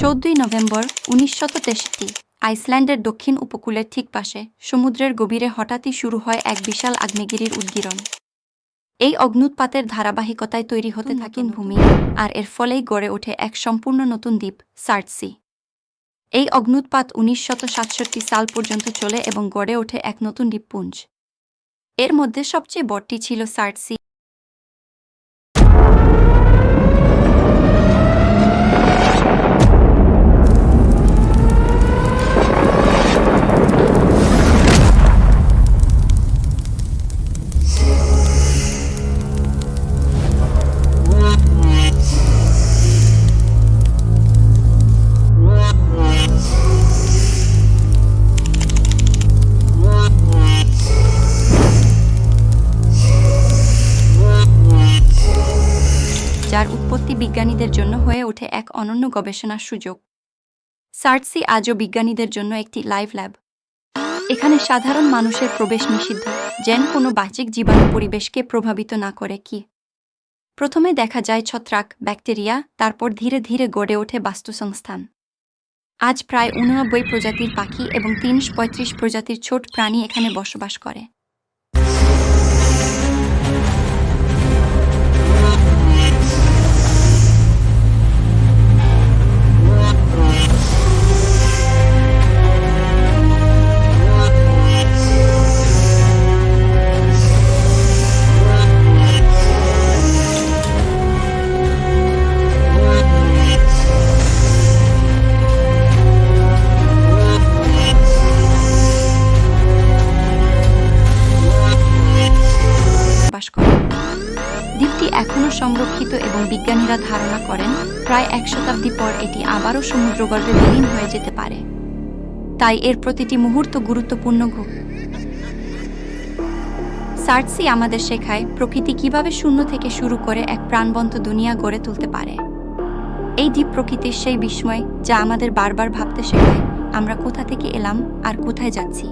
চৌদ্দই November উনিশশত তেষট্টি আইসল্যান্ডের দক্ষিণ উপকূলের ঠিক পাশে সমুদ্রের গভীরে হঠাৎই শুরু হয় এক বিশাল আগ্নেয়গিরির উদ্গীরণ। এই অগ্নুৎপাতের ধারাবাহিকতায় তৈরি হতে থাকেন ভূমি আর এর ফলেই গড়ে ওঠে এক সম্পূর্ণ নতুন দ্বীপ সার্টসি এই অগ্নুৎপাত উনিশশত সাতষট্টি সাল পর্যন্ত চলে এবং গড়ে ওঠে এক নতুন দ্বীপপুঞ্জ। এর মধ্যে সবচেয়ে বড়টি ছিল সার্টসি উৎপত্তি বিজ্ঞানীদের জন্য হয়ে ওঠে এক অনন্য গবেষণার সুযোগ। সার্টসি আজও বিজ্ঞানীদের জন্য একটি লাইভ ল্যাব। এখানে সাধারণ মানুষের প্রবেশ নিষিদ্ধ, যেন কোনো বাহ্যিক জীবাণু পরিবেশকে প্রভাবিত না করে কি। প্রথমে দেখা যায় ছত্রাক, ব্যাকটেরিয়া, তারপর ধীরে ধীরে গড়ে ওঠে বাস্তুসংস্থান। আজ প্রায় উননব্বই প্রজাতির পাখি এবং তিনশো পঁয়ত্রিশ প্রজাতির ছোট প্রাণী এখানে বসবাস করে। বিজ্ঞানীরা ধারণা করেন, প্রায় এক শতাব্দী পর এটি আবারও সমুদ্রগর্ভে বিলীন হয়ে যেতে পারে। তাই এর প্রতিটি মুহূর্ত গুরুত্বপূর্ণ ঘ সার্টসি আমাদের শেখায় প্রকৃতি কীভাবে শূন্য থেকে শুরু করে এক প্রাণবন্ত দুনিয়া গড়ে তুলতে পারে। এই দ্বীপ প্রকৃতির সেই বিস্ময় যা আমাদের বারবার ভাবতে শেখায়, আমরা কোথা থেকে এলাম আর কোথায় যাচ্ছি।